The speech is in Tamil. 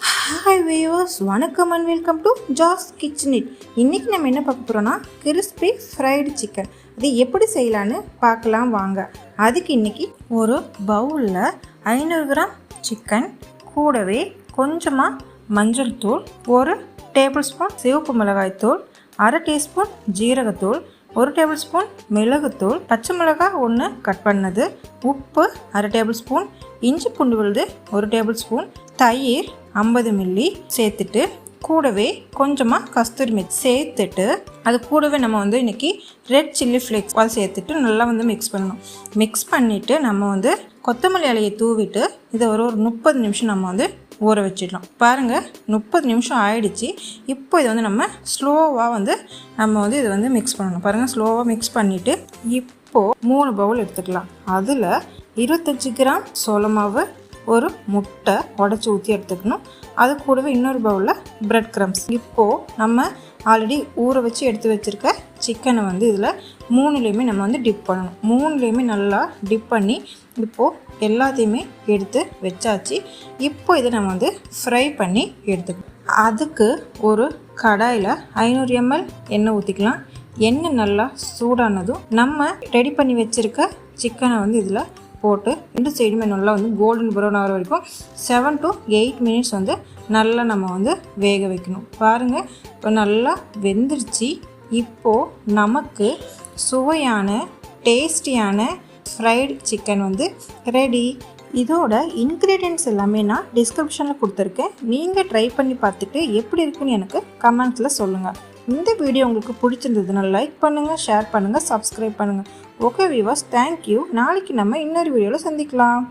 ஹாய் வியூவர்ஸ் வணக்கம் and welcome to Jas kitchen it இன்றைக்கி நம்ம என்ன பார்க்க போகிறோன்னா கிறிஸ்பி ஃப்ரைடு சிக்கன் இது எப்படி செய்யலான்னு பார்க்கலாம் வாங்க. அதுக்கு இன்றைக்கி ஒரு பவுலில் ஐநூறு கிராம் சிக்கன் கூடவே கொஞ்சமாக மஞ்சள் தூள் ஒரு டேபிள் ஸ்பூன் சிவப்பு மிளகாய் தூள் அரை டீஸ்பூன் ஜீரகத்தூள் ஒரு டேபிள் ஸ்பூன் மிளகுத்தூள் பச்சை மிளகாய் ஒன்று கட் பண்ணது. உப்பு அரை டேபிள் ஸ்பூன் இஞ்சி பூண்டு விழுது ஒரு டேபிள் ஸ்பூன் தயிர் ஐம்பது மில்லி சேர்த்துட்டு கூடவே கொஞ்சமாக கஸ்தூரி மிக்ஸ் சேர்த்துட்டு அது கூடவே நம்ம வந்து இன்றைக்கி ரெட் சில்லி ஃப்ளேக்ஸ் அதை சேர்த்துட்டு நல்லா வந்து மிக்ஸ் பண்ணணும். மிக்ஸ் பண்ணிவிட்டு நம்ம வந்து கொத்தமல்லி இலையை தூவிட்டு இதை ஒரு ஒரு முப்பது நிமிஷம் நம்ம வந்து ஊற வச்சிடலாம் பாருங்கள் முப்பது நிமிஷம் ஆயிடுச்சு. இப்போ இதை வந்து நம்ம ஸ்லோவாக வந்து நம்ம வந்து இதை வந்து மிக்ஸ் பண்ணணும். பாருங்கள் ஸ்லோவாக மிக்ஸ் பண்ணிவிட்டு இப்போது மூணு பவுல் எடுத்துக்கலாம். அதில் இருபத்தஞ்சி கிராம் சோளமாவு ஒரு முட்டை உடச்சி ஊற்றி எடுத்துக்கணும். அது கூடவே இன்னொரு பவுலில் ப்ரெட் க்ரம்ஸ் இப்போது நம்ம ஆல்ரெடி ஊற வச்சு எடுத்து வச்சுருக்க சிக்கனை வந்து இதில் மூணுலேயுமே நம்ம வந்து டிப் பண்ணணும். மூணுலேயுமே நல்லா டிப் பண்ணி இப்போது எல்லாத்தையுமே எடுத்து வச்சாச்சு. இப்போ இதை நம்ம வந்து ஃப்ரை பண்ணி எடுத்துக்கணும். அதுக்கு ஒரு கடாயில் ஐநூறு எம்எல் எண்ணெய் ஊற்றிக்கலாம் எண்ணெய் நல்லா சூடானதும் நம்ம ரெடி பண்ணி வச்சுருக்க சிக்கனை வந்து இதில் போட்டு ரெண்டு சைடுமே நல்லா வந்து கோல்டன் ப்ரௌன் ஆகிற வரைக்கும் செவன் டு எயிட் மினிட்ஸ் வந்து நல்லா நம்ம வந்து வேக வைக்கணும். பாருங்கள் இப்போ நல்லா வெந்துருச்சு. இப்போது நமக்கு சுவையான டேஸ்டியான ஃப்ரைடு சிக்கன் வந்து ரெடி இதோட இன்க்ரீடியன்ட்ஸ் எல்லாமே நான் டிஸ்கிரிப்ஷனில் கொடுத்துருக்கேன். நீங்கள் ட்ரை பண்ணி பார்த்துட்டு எப்படி இருக்குன்னு எனக்கு கமெண்ட்ஸில் சொல்லுங்கள் இந்த வீடியோ உங்களுக்கு பிடிச்சிருந்ததுன்னா லைக் பண்ணுங்கள் ஷேர் பண்ணுங்கள் சப்ஸ்கிரைப் பண்ணுங்கள் ஓகே வியூவர்ஸ் தேங்க்யூ நாளைக்கு நம்ம இன்னொரு வீடியோவில் சந்திக்கலாம்.